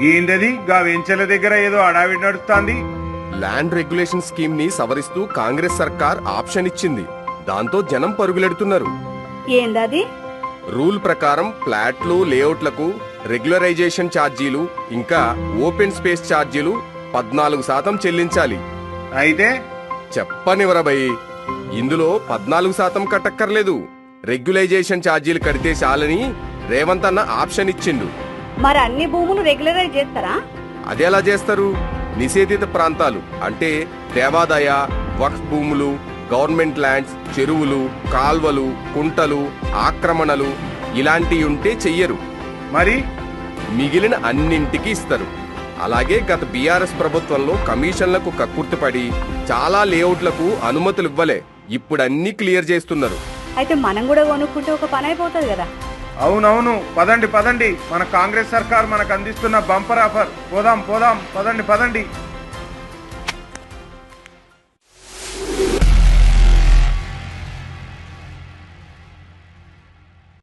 ఏందది? గా వెంచెల దగ్గర ఏదో అడావిడి నడుస్తాంది. ల్యాండ్ రెగ్యులేషన్ స్కీమ్ని సవరిస్తూ కాంగ్రెస్ సర్కార్ ఆప్షన్ ఇచ్చింది. దాంతో జనం పరుగులెడుతున్నారు. ఏందది? రూల్ ప్రకారం ఫ్లాట్లు లేఅవుట్లకు రెగ్యులరైజేషన్ ఛార్జీలు ఇంకా ఓపెన్ స్పేస్ ఛార్జీలు పద్నాలుగు శాతం చెల్లించాలి. అయితే? చెప్పనివరబై ఇందులో పద్నాలుగు శాతం కట్టక్కర్లేదు. రెగ్యులైజేషన్ ఛార్జీలు కడితే చాలని రేవంత్ అన్న ఆప్షన్ ఇచ్చిండు. మరి అన్ని భూములు రెగ్యులరైజ్ చేస్తారా? అదెలా చేస్తారు? నిషేధిత ప్రాంతాలు అంటే దేవాదాయ వక్ఫ్ భూములు గవర్నమెంట్ ల్యాండ్స్ చెరువులు కాల్వలు కుంటలు ఆక్రమణలు ఇలాంటివి ఉంటే చెయ్యరు. మరి? మిగిలిన అన్నింటికి ఇస్తారు. అలాగే గత బీఆర్ఎస్ ప్రభుత్వంలో కమిషన్లకు కక్కుర్తిపడి చాలా లేఅవుట్లకు అనుమతులు ఇవ్వలే ఇప్పుడు అన్ని క్లియర్ చేస్తున్నారు. అయితే మనం కూడా కొనుక్కుంటే ఒక పని అయిపోతుంది కదా. అవునవును పదండి పదండి. మన కాంగ్రెస్ సర్కార్ మనకు అందిస్తున్న బంపర్ ఆఫర్. పోదాం పోదాం పదండి పదండి.